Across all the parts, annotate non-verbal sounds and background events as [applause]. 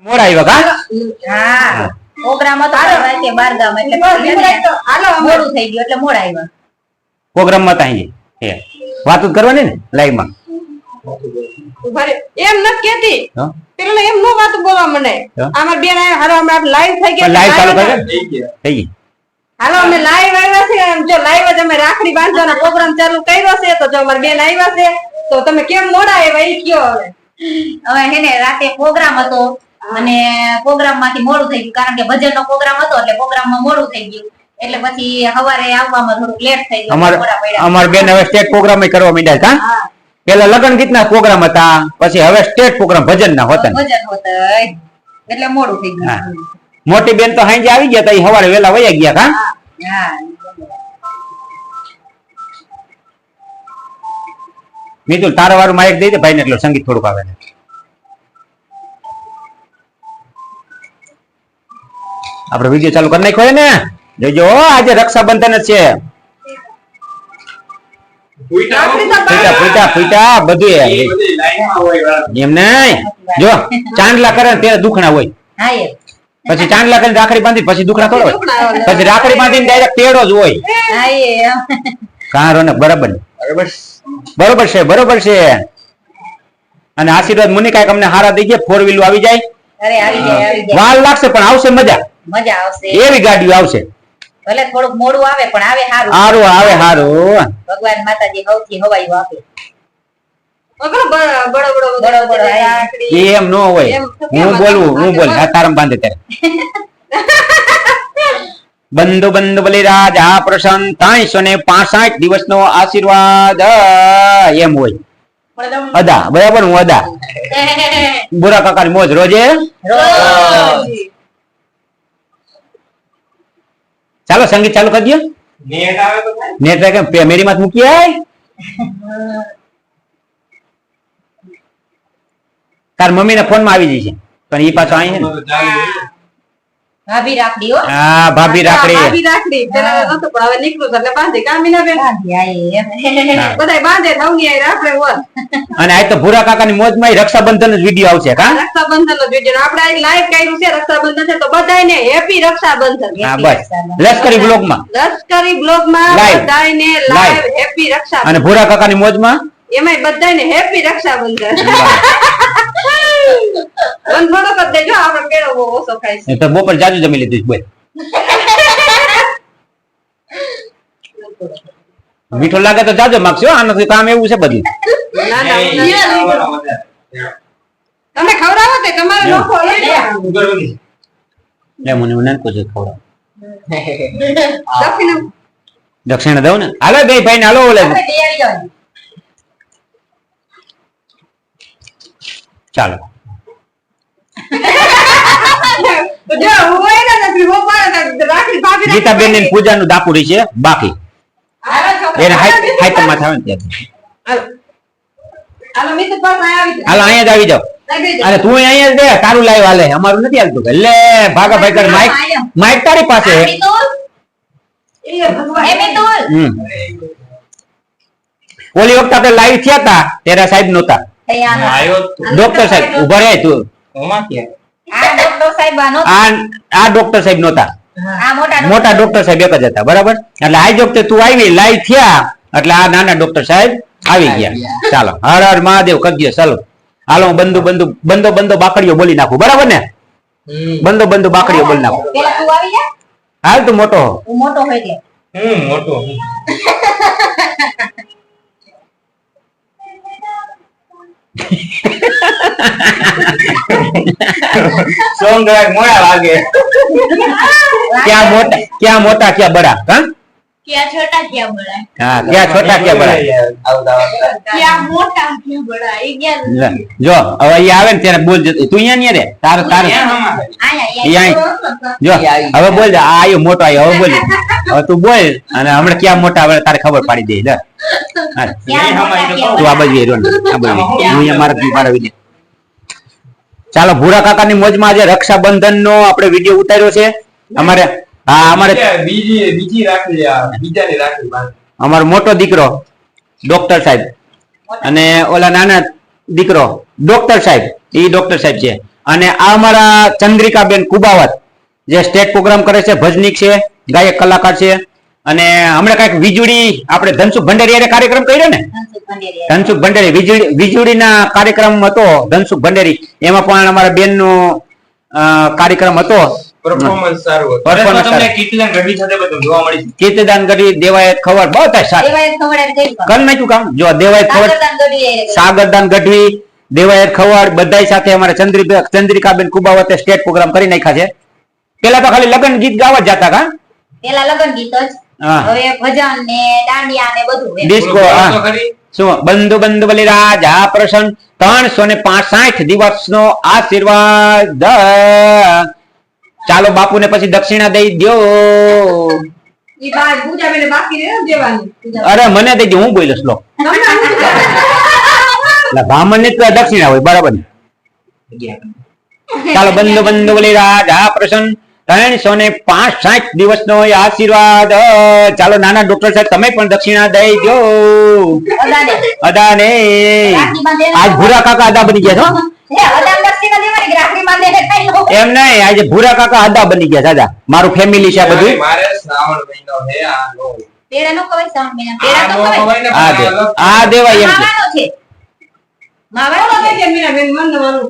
મોડા આવ્યા કા? હા. પ્રોગ્રામ હતો રાતે બાર ગામ એટલે પછી મોડું થઈ ગયું. એટલે મોડા આવ્યા પ્રોગ્રામમાં ત્યાં એ વાતો કરવાની ને લાઈવમાં? એમ નથી કેતી પેલા એમ નો વાત બોલવા મને. હા? બેન હાલો અમે લાઈવ થઈ ગયા લાઈવ ચાલુ live કરે થઈ ગઈ હાલો અમે લાઈવ આવ્યા છે જો લાઈવ જ અમે રાખડી બાંધવાનો પ્રોગ્રામ ચાલુ કર્યો છે તો જો અમારા બેન આવ્યા છે તો તમે કેમ મોડા આવ્યા? એ કયો હવે. હવે હેને રાતે પ્રોગ્રામ હતો. અને પ્રોગ્રામમાંથી મોડું થઈ ગયું કારણ કે ભજન નો પ્રોગ્રામ હતો એટલે પ્રોગ્રામમાં મોડું થઈ ગયું. એટલે પછી સવારે આવવામાં થોડુંક લેટ થઈ ગયું અમાર બેન હવે સ્ટેટ પ્રોગ્રામ કરવા માંડ્યા હતા પેલા લગ્ન ગીત ના પ્રોગ્રામ હતા પછી હવે સ્ટેટ પ્રોગ્રામ ભજન ના. હોતા ભજન હોતા એટલે મોડું થઈ. ગયું. મોટી બેન તો હાંજે આવી ગયા તા સવારે વેલા વયા ગયા કા હા. મિતુલ તારા વારું માઇક દઈ દે ભાઈ ને એટલું સંગીત થોડુંક આવે આપડે વીડિયો ચાલુ કરી નાખ્યો ને? જોજો આજે રક્ષાબંધન જ છે. ફૂટા ફૂટા ફૂટા. બધું એ. એમ નહીં. જો ચાંદલા કરે ત્યારે દુખણા હોય. પછી ચાંદલા કરીને રાખડી બાંધી પછી દુખણા થોડા. પછી રાખડી બાંધીને ડાયરેક્ટ તેડો જ હોય. હા એ. બરાબર ને? બરોબર છે. બરોબર છે અને આશીર્વાદ મુનિકા કાંઈક અમને હારા દઈ ગયા ફોર વ્હીલ આવી જાય. અરે આવી જાય વાર લાગશે પણ આવશે મજા. મજા આવશે. એવી ગાડીઓ આવશે. ભલે થોડુંક મોડું આવે પણ આવે સારું સારું આવે સારું ભગવાન માતાજી સૌથી હવાયું આપે. વગર બ- બડો બડો બડો બડો આયા. રાખડી. એમ ન હોય. હું કેમ હું બોલ તારમ બાંધે ત્યારે. [laughs] બંધુ બંધુ બલિરાજ આ પ્રસન્ન ત્રણસો ને પાસઠ દિવસ નો આશીર્વાદ એમ હોય. અદા બરાબર હું અદા. [laughs] બુરા કાકા મોજ રોજે રોજ. ચાલો સંગીત ચાલુ કરી દો. નેટ કેમ? મેરી માં મૂકી આય. તાર મમ્મી ના ફોનમાં આવી જશે પણ એ પાછો અહીં છે ને. ભાભી રાખડી હો. હા ભાભી રાખડી. ભાભી રાખડી. પેલા પણ હવે નીકળું એટલે બાંધે કામીના બેન. બાંધી બધાય બાંધે નવની આઈ રાખડે હોત અને આ તો ભૂરા કાકા ની મોજમાં રક્ષાબંધન જ વીડિયો આવશે કા? રક્ષાબંધન નો વીડિયો. આપણે આ લાઈવ કર્યું છે રક્ષાબંધન છે તો બધાયને હેપી રક્ષાબંધન. હા બસ. લશ્કરી બ્લોગમાં લશ્કરી બ્લોગમાં. બધાયને લાઈવ હેપી રક્ષાબંધન. અને ભૂરા કાકા ની મોજમાં એમાંય બધાયને હેપી રક્ષાબંધન. પણ થોડોક જ દેજો આપણે કેળો બહુ ઓછો ખાય છે તો બપોર જાજુ જમી લીધું બોલ મીઠું લાગે તો જાજો માગશો આનાથી કામ એવું છે બધું ના ના ના. તમે ખવડાવો તે તમારે ના. લે મને મને નાનકું ખવડાવો દક્ષિણ દઉં ને હાલો બે ભાઈ ને હાલો ઓલે. ચાલો જો હોય ને ગીતાબેનની દાપુરી છે બાકી. એને હાઈ હાઈ માં થાય ને હાલો. અહીંયા જ આવી જાવ અરે તું અહીંયા જ દે તારું લાઈવ હાલે. અમારું નથી હાલતું. એટલે ભાગા ભાઈ કર માઇક માઇક તારી પાસે ઓલી વખત આપણે લાઈવ થયા હતા તેરા સાહેબ નહોતા. ડોક્ટર સાહેબ ઊભા રહે તું. આ ડોક્ટર સાહેબ આનો આ આ ડોક્ટર સાહેબ નહોતા. મોટા મોટા ડોક્ટર સાહેબ એક જ હતા બરાબર? એટલે આજ વખતે તું આવી લાઈ થયા એટલે આ નાના ડોક્ટર સાહેબ આવી ગયા. ચાલો હર હર મહાદેવ કગીએ ચાલો. હાલો હું બંધુ બંધુ બંધો બંધો બાકડીઓ બોલી નાખું બરાબર ને? બંધો બંધો બાકડીઓ બોલી નાખું. પેલા તું આવી જા. હાલ તું મોટો મોટો હોય એટલે [laughs] સોંગ મોડા વાગે. ક્યાં મોટા ક્યાં મોટા ક્યાં બડા હા? ક્યાં છોટા ક્યાં બડા હા ક્યાં છોટા ક્યાં બડા ક્યાં મોટા ક્યાં બડા એ જો હવે અહીંયા આવે ને ત્યારે બોલ તું અહીંયા નહીં રે? તારે તારે આયા. ઈ આયા. જો હવે બોલ આ આયો મોટો આયો હવે બોલ. હવે તું બોલ અને હમણાં ક્યાં મોટા હવે તારે ખબર પાડી દે લે. હા. ક્યાં મોટા ક્યાં તું આ બાજુ એ આ બાજુ હું અહીંયા મારા મારા વીડિયો ચાલો ભૂરા કાકાની મોજમાં આજે રક્ષાબંધન નો આપણે વીડિયો ઉતાર્યો છે. અમારે હા અમારે બીજી બીજી રાખી બીજાની રાખી અમારો મોટો દીકરો ડોક્ટર સાહેબ. અને ઓલા નાના દીકરો ડોક્ટર સાહેબ. એ ડોક્ટર સાહેબ છે. અને આ અમારા ચંદ્રિકાબેન કુબાવત જે સ્ટેટ પ્રોગ્રામ કરે છે ભજનીક છે ગાયક કલાકાર છે. અને હમણાં કંઈક વીજળી આપણે ધનસુખ ભંડેરિયા કાર્યક્રમ કર્યો ને. ધનસુખ ભંડેરી વીજળી વીજળીના કાર્યક્રમ હતો ધનસુખ ભંડેરી. એમાં પણ અમારા બેન નો કાર્યક્રમ હતો. પરફોર્મન્સ સારું હતું. તમને સારું. ગઢવી સાથે બધું જોવા મળી કીર્તિદાન કરી દેવાયત ખબર બધા સાથ દેવાયત ખવડાવી ગઈ પણ. કામ. જો દેવાયત ખબર સાગરદાન ગઢવીએ એ ગઈ. સાગરદાન ગઢવી દેવાયત ખવડ બધા સાથે અમારે ચંદ્રી ચંદ્રિકાબેન કુબાવતે સ્ટેટ પ્રોગ્રામ કરી નાખ્યા છે. પેલા તો ખાલી લગ્ન ગીત ગાવા જ જતા કા? પેલા લગન ગીત જ. હવે ભજન ને દાંડિયા ને બધું ડિસ્કો બોલો હા. તો ખરી. શું બંધુ બંધુ બલી રાજા પ્રસન્ન ત્રણસો ને પાંસઠ દિવસ નો આશીર્વાદ. ચાલો બાપુને પછી દક્ષિણા દઈ ને દેવાની અરે મને દઈ દે હું બોલ્યો એટલે બ્રાહ્મણની તો દક્ષિણા હોય બરાબર ને? ચાલો બંધુ બંધુ બોલી રાજા પ્રસન્ન. ત્રણસો ને પાંચ સાઠ દિવસ નો આશીર્વાદ. ચાલો નાના ડોક્ટર સાહેબ તમે પણ દક્ષિણા દઈ દો અદાને. ને- આજ ભૂરા કાકા અદા બની ગયા છો ને. એમ નહીં આજે ભૂરા કાકા અદા બની ગયા દાદા મારું ફેમિલી છે બધું મારે શ્રાવણ મહિનો હે આ નો પેડા નો ખવાય શ્રાવણ મહિનામાં. પેડા તો નો ખવાય. ખવાય ને આ દે આ દેવાય એમ છે માવાનો છે માવાનો બોલો છે. કે મીરા બેન મન મારું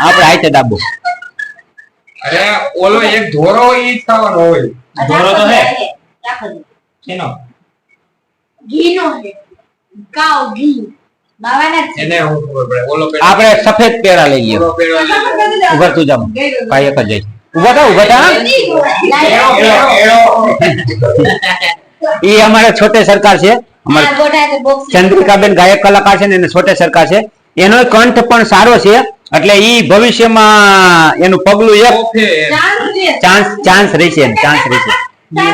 આપણે આયતે દાબો અરે ઓલો એક ધોરો ઈ જ હોય ધોરો તો હે. રાખો છો. એનો ઘીનો છે કાવ ઘી માવાના જ છે. એને હું ખબર પડે. ઓલો પેલો આપણે સફેદ પેરા લઈ ગયો ઉભર તું જમ. ભાઈ એક જઈ ઊભા થા ઊભા થા એ અમારે છોટે સરકાર છે. અમારે. ચંદ્રિકાબેન ગાયક કલાકાર છે ને એને છોટે સરકાર છે. એનો કંઠ પણ સારો છે એટલે ઈ ભવિષ્યમાં એનું પગલું એક ચાન્સ ચાન્સ રહેશે ચાન્સ રહેશે. ના.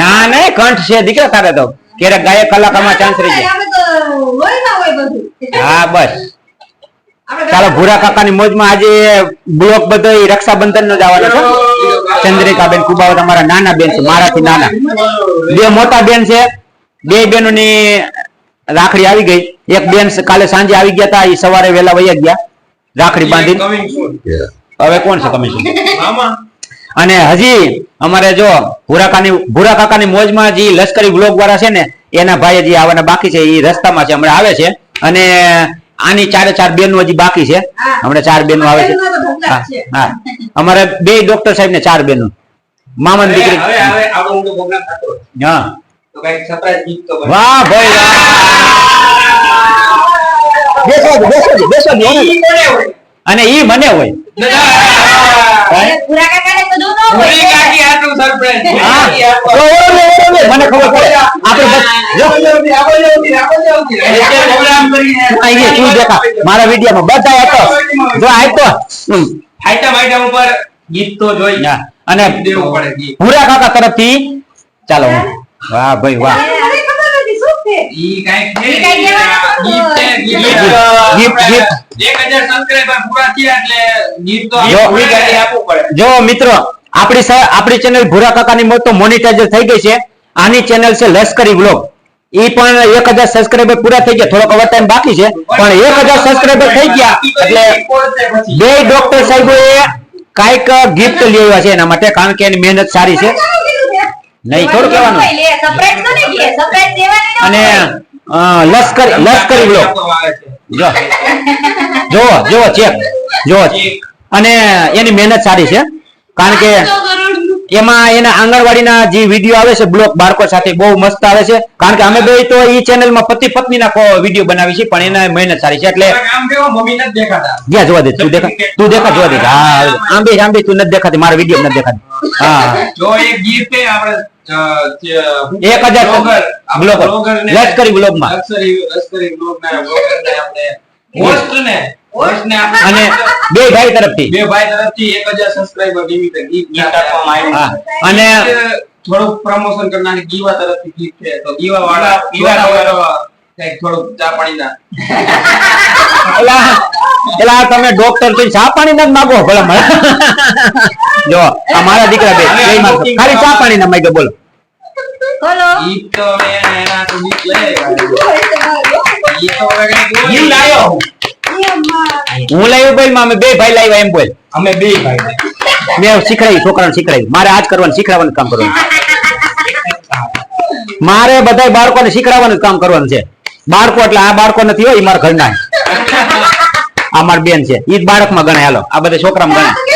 ના કંઠ છે, દીકરા તારે તો. ક્યારેક ગાયક કલાકારમાં ચાન્સ રહી બધું હા, બસ. ચાલો, ભૂરા કાકાની મોજમાં આજે બ્લોક બધો રક્ષાબંધન નો જ આવવાનો છે. ચંદ્રિકાબેન કુબાવ તમારા નાના બેન છે, મારાથી નાના. બે મોટા બેન છે. બે બેનોની રાખડી આવી ગઈ. એક બેન કાલે સાંજે આવી ગયા હતા એ સવારે વહેલા વૈયા ગયા, રાખડી બાંધી હવે કોણ છે કમિશન મામા. અને હજી અમારે જો ભૂરાકાની ભૂરા કાકાની મોજમાં જે લશ્કરી બ્લોક વાળા છે ને એના ભાઈ હજી આવવાના બાકી છે એ રસ્તામાં છે હમણાં આવે છે. અને આની ચારે ચાર બેનો હજી બાકી છે. હમણાં ચાર બેનો આવે છે. હા હા. અમારે બે ડોક્ટર સાહેબ ને ચાર બેનો મામાની દીકરી. હા. વાહ ભાઈ વાહ. બેસો? અને ઈ મને હોય. મને ખબર પડે. આપણે મારા વિડીયોમાં બધા હતો જો આયતો આઈટમ આઈટમ ઉપર ગીત તો જોઈ. અને પૂરા કાકા તરફથી ચાલો. વાહ ભાઈ વાહ અરે ખબર નથી શું છે ઈ કાંઈક છે. ઈ કાંઈક કહેવાનું ગીત છે, ગીત. ગીત, ગીત. એક હજાર subscriber પૂરા થયા એટલે ગીત તો જો, પૂરી ગાડી આપવું પડે. જો મિત્રો આપણી આપણી ચેનલ ભૂરા કાકાની મોત તો મોનિટાઈઝર થઈ ગઈ છે. આની ચેનલ છે લશ્કરી બ્લોગ એ પણ એક હજાર સબસ્ક્રાઈબર પૂરા થઈ ગયા. થોડોક હવે ટાઈમ બાકી છે. પણ એક હજાર સબસ્ક્રાઈબર થઈ ગયા. એટલે બે ડોક્ટર સાહેબોએ કાંઈક ગિફ્ટ લઈ આવ્યા છે એના માટે. કારણ કે એની મહેનત સારી છે. નહીં થોડું કહેવાનું. અને લશ્કર લશ્કરી બ્લોગ જો. જોવો ચેક. જોવો અને એની મહેનત સારી છે. કારણ કે એમાં એના આંગણવાડીના જે વીડિયો આવે છે બ્લોક બાળકો સાથે બહુ મસ્ત આવે છે. કારણ કે અમે બે તો એ ચેનલમાં પતિ પત્નીના વીડિયો બનાવી છે પણ એના મહેનત સારી છે. એટલે જ્યાં જોવા દે તું દેખા તું દેખા જોવા દે. હા આંબે આંબે તું નથી દેખાતી મારા વીડિયો નથી દેખાતી. હા. જો એક ગીત આપણે અ, જે- એક હજાર બ્લોગર ને- લશ્કરી blogમાં. લશ્કરી ને આપણે ને ને આપણે અને બે ભાઈ તરફથી. બે ભાઈ તરફથી એક હજાર સબસ્ક્રાઇબર નિમિત્તે ગીત ગીત. આપવામાં આવ્યું. અને થોડુંક પ્રમોશન કરનારી ગીવા તરફથી ગીત છે. તો ગીવા વાળા ગીવા કંઈક થોડુંક ચા પાણીના એલા એલા તમે ડોક્ટરથી ચા પાણી ના માગો ભલા મળે જો આ મારા દીકરા બે ખાલી ચા પાણી ના માગ્યો બોલો. ખોલો ઈ તો હવે એના- તો ઈ તો હવે હું લાયો હું. હું લાવ્યો ભાઈ અમે બે ભાઈ લાવ્યા એમ બોલ. અમે બે ભાઈ મેં શીખડાવી છોકરાને શીખડાવી મારે આજ કરવાનું શીખડાવવાનું કામ કરવાનું મારે બધા બાળકોને શીખડાવવાનું કામ કરવાનું છે. બાળકો એટલે આ બાળકો નથી હોય ઈ મારા ઘરના આ મારા બેન છે. ઈ જ બાળકમાં ગણાય હાલો. આ બધા છોકરામાં ગણાય.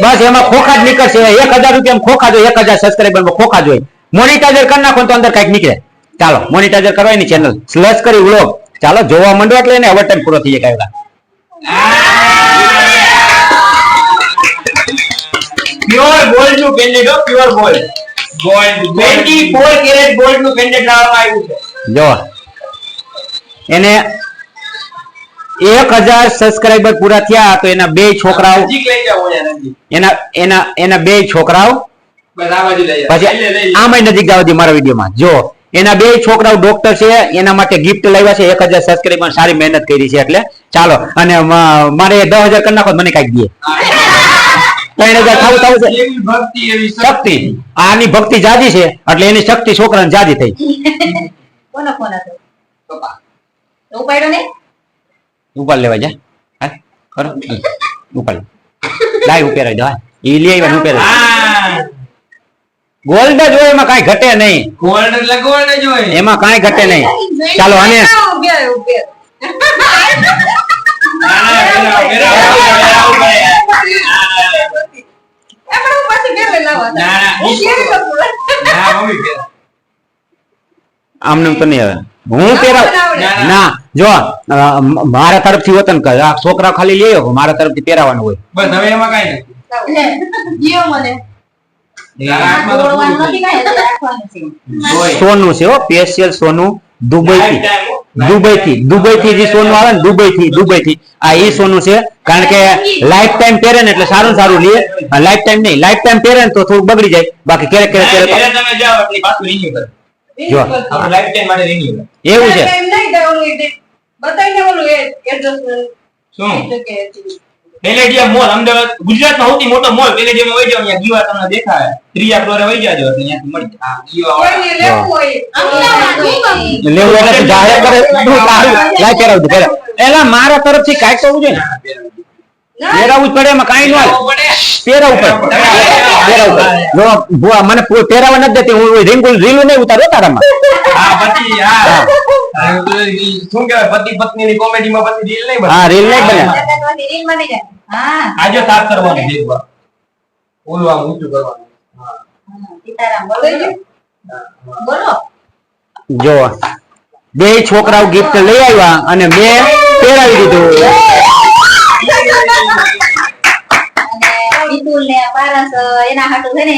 બસ એમાં ખોખા જ નીકળશે. એક હજાર રૂપિયા ખોખા જોઈએ એક હજાર સબસ્ક્રાઈબરમાં ખોખા જોઈએ મોનિટાઈઝર કરી નાખો તો અંદર કંઈક નીકળે. ચાલો મોનિટાઈઝર કરવાની ચેનલ સ્લસ કરી વ્લોગ ચાલો જોવા માંડો એટલે એને ઓવર ટાઈમ પૂરો થઈ જાય કાંઈ પ્યોર ગોલ્ડનું પેન્ડેન્ટ હો પ્યોર ગોલ્ડ gold. 24 કેરેટ ગોલ્ડનું પેન્ડેન્ટ લાવવામાં આવ્યું છે. જો એને એક હજાર સબસ્ક્રાઈબર પૂરા થયા તો એના બે છોકરાઓ. એના એના એના બે છોકરાઓ પછી. આમાંય નજીક જવા દે મારા વિડીયોમાં. જો એના બે છોકરાઓ ડોક્ટર છે એના માટે ગિફ્ટ લાવ્યા છે એક હજાર સબસ્ક્રાઈબર સારી મહેનત કરી છે એટલે ચાલો અને મારે દસ હજાર કરી નાખો મને કાંઈક દે. ત્રણ હજાર થવું થવું છે. શક્તિ. આની ભક્તિ જાજી છે એટલે એની શક્તિ છોકરાને જાજી થઈ. [laughs] કોનો ફોન હતો? પપ્પા. ઉપાડ્યો ને ઉપાડ લેવા જા. હા કરો. ઉપાડ લાય ઉપેરાઈ દો હા. ઈ લઈ આવ્યા ઉપેરાઈ હા ગોલ્ડ જ હોય એમાં કાંઈ ઘટે નહીં. ગોલ્ડ એટલે ગોલ્ડ જ હોય. એમાં કાંઈ ઘટે નહીં. ચાલો અને. આમને તો નહીં આવે. હું ના. ના જો મારા તરફથી વતન કર. આ છોકરા ખાલી લઈ આવ્યો મારા તરફથી પહેરાવાનું હોય. બસ હવે એમાં કાંઈ નથી. સોનું. છે હો સ્પેશિયલ સોનું દુબઈ થી દુબઈ થી દુબઈ થી જે સોનું આવે ને દુબઈ થી દુબઈ થી આ એ સોનું છે કારણ કે લાઈફ ટાઈમ પહેરે ને એટલે સારું સારું લે. લાઈફ ટાઈમ નહીં લાઈફ ટાઈમ પહેરે ને તો થોડું બગડી જાય. બાકી ક્યારેક ક્યારેક ક્યારેક જો આપણું lifetime માટે કરે. છે. ઓલું એડ્રેસ શું? પેલેડિયમ મોલ અમદાવાદ ગુજરાતનો સૌથી મોટો મોલ. પેલેડિયમ વહી જાવ અહીંયા દીવા તમને દેખાય. ત્રીજા ફ્લોરે વહી જાજો એટલે અહીંયાથી મળી જાય. હા, ઈ લેવું હોય. અમદાવાદ લેવું એટલે જાહેર કરે લાઈ પહેરાવજો પહેરાવ એલા મારા તરફથી જોઈએ ને? ના, પહેરાવવું જ પડે એમાં કઈ ન પહેરાવું પડે. પહેરાવું પડે જો ભુવા મને પહેરાવા નથી દેતી હું રીંગુલ રીલું નહીં ઉતારો તારામાં હા, પછી, હા. હા, પેલું ઈ શું કહેવાય પતિ પત્નીની કોમેડીમાં પછી રીલ નહીં બને. હા રીલ નહીં બને રીલ બની જાય. હા આજે સાફ કરવાનું છે. દેખવા. ઓલું ઊંચું કરવાનું. હા. હા, સીતારામ બોલો બોલો જો બે છોકરાઓ ગિફ્ટ લઈ આવ્યા અને મેં પહેરાવી દીધું પારસ એના હાટુ છે ને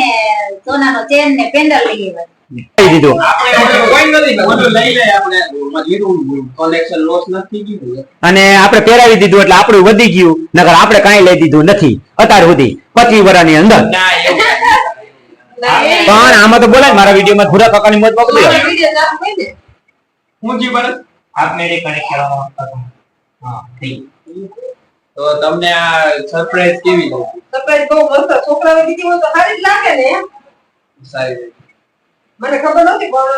સોનાનો ચેન ને પેન્ડલ લઈ આવ્યા આપણે ઓલું કોઈ નથી ઓલું લઈ લે આપણે લીધું collection loss નથી ગયું ને. અને આપણે પહેરાવી દીધું એટલે આપણું વધી ગયું નકર આપણે કઈ લઈ દીધું નથી અત્યાર સુધી પચીસ વર્ષની અંદર [laughs] પણ આમાં તો બોલાય મારા વિડીયોમાં ભૂરા કાકાની મોજ પકડી હોય. વીડિયો માં કરી દે. શું થયું બરસ? આપમેળે connect કરવામાં આવતા. હા, થઈ. તો તમને આ સરપ્રાઈઝ કેવી લાગી? સરપ્રાઈઝ બહુ મસ્ત. છોકરાઓ દીધી હોય તો સારી જ લાગે ને સારી મને ખબર નથી પણ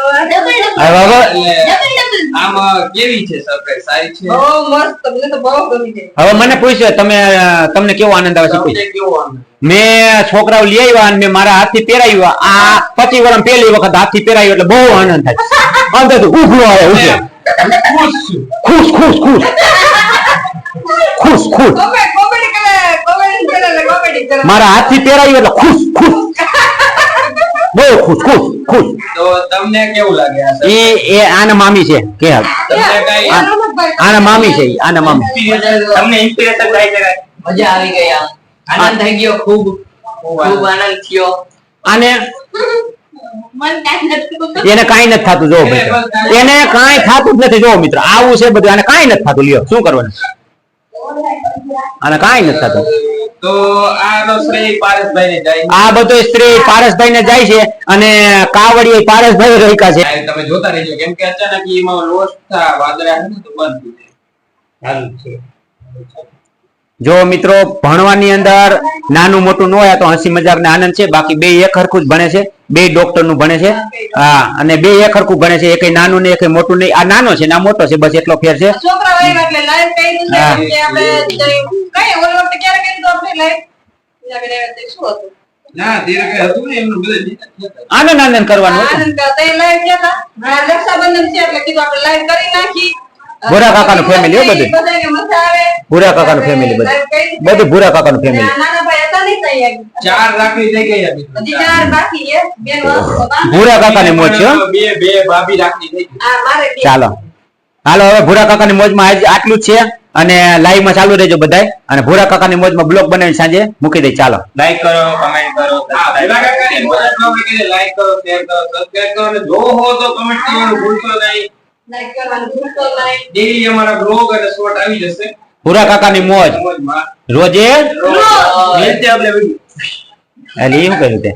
આમ કેવી છે સરપ્રાઈઝ સારી છે? બહુ મસ્ત. મને તો બહુ ગમી છે હવે મને પૂછ્યો તમે તમને કેવો આનંદ આવે છે? પૂછ્યું. કેવું મેં છોકરાઓ લઈ આવ્યા અને મેં મારા હાથથી પહેરાવ્યા. આ પચીસ વર્ષ પહેલી વખત હાથથી પહેરાવ્યો એટલે બહુ આનંદ થાય. અંદર તો ઉભરો આવે ઉભરો. ખુશ ખુશ ખુશ. ખુશ ખુશ. મારા હાથથી પહેરાવ્યું એટલે ખુશ ખુશ. બહુ ખુશ ખુશ ખુશ. તો તમને કેવું લાગે એ એ આને મામી છે કે આના મામી છે આને મામી. તમને ઇન્સ્પિરેશન થાય છે મજા આવી ગઈ આમ. આનંદ થઈ ગયો ખૂબ. ખૂબ આનંદ. થયો. આને મન કાંઈ નથી એને કઈ નથી થતું જો ભાઈ એને કાંઈ થતું જ નથી જો મિત્ર. આવું છે બધું આને કઈ નથી થતું. લ્યો શું કરવાનું? આને કાંઈ નથી થતું. તો આ નો શ્રેય પારસભાઈ ને જાય આ બધો સ્ત્રી પારસભાઈ ને જાય છે અને કાવડી પારસભાઈ રોક્યા છે. તમે જોતા રહેજો કેમ કે અચાનક એમાં લોસ થા વાદળા છે તો બંધ થઈ જાય. ચાલુ છે. જો મિત્રો ભણવાની અંદર નાનું મોટું ન હોય તો હસી મજાક ને આનંદ છે. બાકી બે એક હરખું જ ભણે છે. બે ડોક્ટરનું ભણે છે. હા અને બે એક હરખું ભણે છે. એક નાનું ને એક મોટું નહીં. આ નાનો છે ને આ મોટો છે. બસ એટલો ફેર છે. છોકરા વાળા એટલે લાઈવ કર્યું છે હા. કે આપણે કઈ ઓલી વખતે ક્યારે કર્યું હતું આપણે લાઈવ શું હતું? ના ધીરે કઈ હતું ને એમનું બધું જીત જ હતા. આનંદ આનંદ કરવાનું આનંદ કરતા એ ગયા હતા. રક્ષાબંધન છે એટલે કીધું આપણે લાઈવ કરી નાખી. ભૂરા કાકા નું ફેમિલી બધું. બધાયને મજા આવે. ભૂરા કાકા નું ફેમિલી બધું. બધું ભૂરા કાકા નું ફેમિલી આ નાના ભાઈ હતા નહીં તૈયાર. ચાર રાખડી થઈ ગઈ હતી. ચાર બાકી છે. બેન વાંચતો હતા. ભૂરા મોજ છે બે બે ભાભી રાખડી થઈ ગઈ. આ મારે બે. ચાલો હાલો હવે ભૂરા કાકાની મોજમાં આજ આટલું જ છે અને લાઈવમાં ચાલુ રહેજો બધાય અને ભૂરા કાકાની મોજમાં બ્લોગ બનાવીને સાંજે મૂકી દઈ ચાલો લાઈક કરો કમેન્ટ કરો like કરો, શેર કરો, subscribe કરો અને જો હો તો કમેન્ટ કરવાનું ભૂલશો નહીં. Daily અમારા બ્લોગ અને શોર્ટ આવી જશે. ભૂરા કાકાની મોજ. રોજે? રોજ. આપણે એટલે એ કર્યું તે.